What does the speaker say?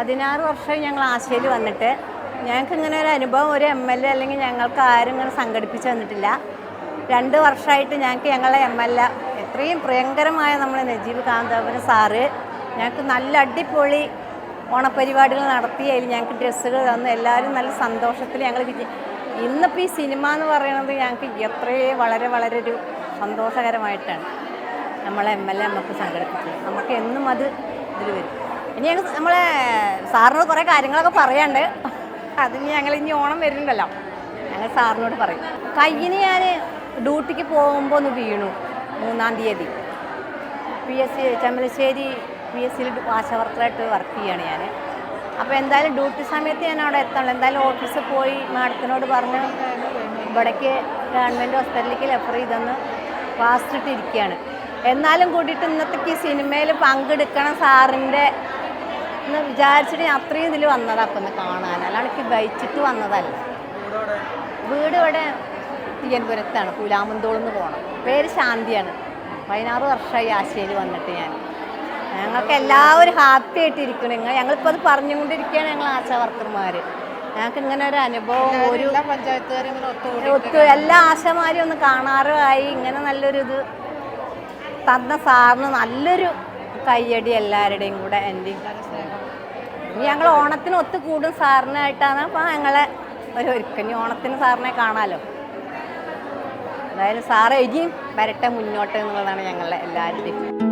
പതിനാറ് വർഷം ഞങ്ങൾ ആശയിൽ വന്നിട്ട് ഞങ്ങൾക്ക് ഇങ്ങനെ ഒരു അനുഭവം ഒരു എം എൽ എ അല്ലെങ്കിൽ ഞങ്ങൾക്ക് ആരും ഇങ്ങനെ സംഘടിപ്പിച്ച് തന്നിട്ടില്ല രണ്ട് വർഷമായിട്ട് ഞങ്ങൾക്ക് ഞങ്ങളെ എം എൽ എ എത്രയും പ്രിയങ്കരമായ നമ്മുടെ നജീബ് കാന്തപുര സാറ് ഞങ്ങൾക്ക് നല്ല അടിപൊളി ഓണപരിപാടികൾ നടത്തി അതിൽ ഞങ്ങൾക്ക് ഡ്രസ്സുകൾ തന്നു. എല്ലാവരും നല്ല സന്തോഷത്തിൽ ഞങ്ങൾ വിജയി. ഇന്നിപ്പോൾ ഈ സിനിമ എന്ന് പറയുന്നത് ഞങ്ങൾക്ക് എത്രയും വളരെ വളരെ ഒരു സന്തോഷകരമായിട്ടാണ്. നമ്മളെ എം എൽ എ നമുക്ക് സംഘടിപ്പിച്ചത്. നമുക്ക് എന്നും അത് ഇതിൽ വരും. ഇനി ഞങ്ങൾ നമ്മളെ സാറിനോട് കുറേ കാര്യങ്ങളൊക്കെ പറയാണ്ട് അതിന് ഞങ്ങൾ ഇനി ഓണം വരുന്നുണ്ടല്ലോ. ഞങ്ങൾ സാറിനോട് പറയും. കയ്യിന് ഞാൻ ഡ്യൂട്ടിക്ക് പോകുമ്പോൾ ഒന്ന് വീണു മൂന്നാം തീയതി. P S C Chammalassery P S സിയിൽ ആശാവർക്കറായിട്ട് വർക്ക് ചെയ്യാണ് ഞാൻ അപ്പോൾ എന്തായാലും ഡ്യൂട്ടി സമയത്ത് ഞാൻ അവിടെ എത്തണം. എന്തായാലും ഓഫീസിൽ പോയി മാഡത്തിനോട് പറഞ്ഞ് ഇവിടേക്ക് ഗവൺമെന്റ് ഹോസ്പിറ്റലിലേക്ക് റെഫർ ചെയ്തെന്ന് ഫാസ്റ്റ് ഇട്ടിരിക്കുകയാണ് എന്നാലും കൂടിയിട്ട് ഇന്നത്തേക്ക് ഈ സിനിമയിൽ പങ്കെടുക്കണം സാറിന്റെ എന്ന് വിചാരിച്ചിട്ട് ഞാൻ അത്രയും ഇതിൽ വന്നതാണ് അപ്പം ഒന്ന് കാണാൻ. അല്ലാണ്ട് എനിക്ക് വന്നതല്ല. വീട് ഇവിടെ തിരുവനന്തപുരത്താണ് പുലാമന്തോളിന്ന് പോകണം പേര് ശാന്തിയാണ്. പതിനാറ് വർഷമായി ആശയിൽ വന്നിട്ട് ഞാൻ. ഞങ്ങൾക്ക് എല്ലാവരും ഹാപ്പി ആയിട്ടിരിക്കണം നിങ്ങൾ ഞങ്ങളിപ്പോൾ അത് പറഞ്ഞുകൊണ്ടിരിക്കുകയാണ് ഞങ്ങൾ ആശാ വർക്കർമാർ ഞങ്ങൾക്ക് ഇങ്ങനെ ഒരു അനുഭവം ഒരു ഒത്തു എല്ലാ ആശമാരും ഒന്ന് കാണാറുമായി. ഇങ്ങനെ നല്ലൊരു ഇത് തന്ന സാറിന് നല്ലൊരു കയ്യടി എല്ലാവരുടെയും കൂടെ എന്റെ ഞങ്ങൾ ഓണത്തിന് ഒത്തു കൂടും സാറിനായിട്ടാണ്. അപ്പോൾ ഞങ്ങളെ ഒരു ഒരുക്കം. ഇനി ഓണത്തിന് സാറിനെ കാണാമല്ലോ അതായത് സാറ് ഇനിയും വരട്ടെ മുന്നോട്ട് എന്നുള്ളതാണ് ഞങ്ങളുടെ എല്ലാവരുടെയും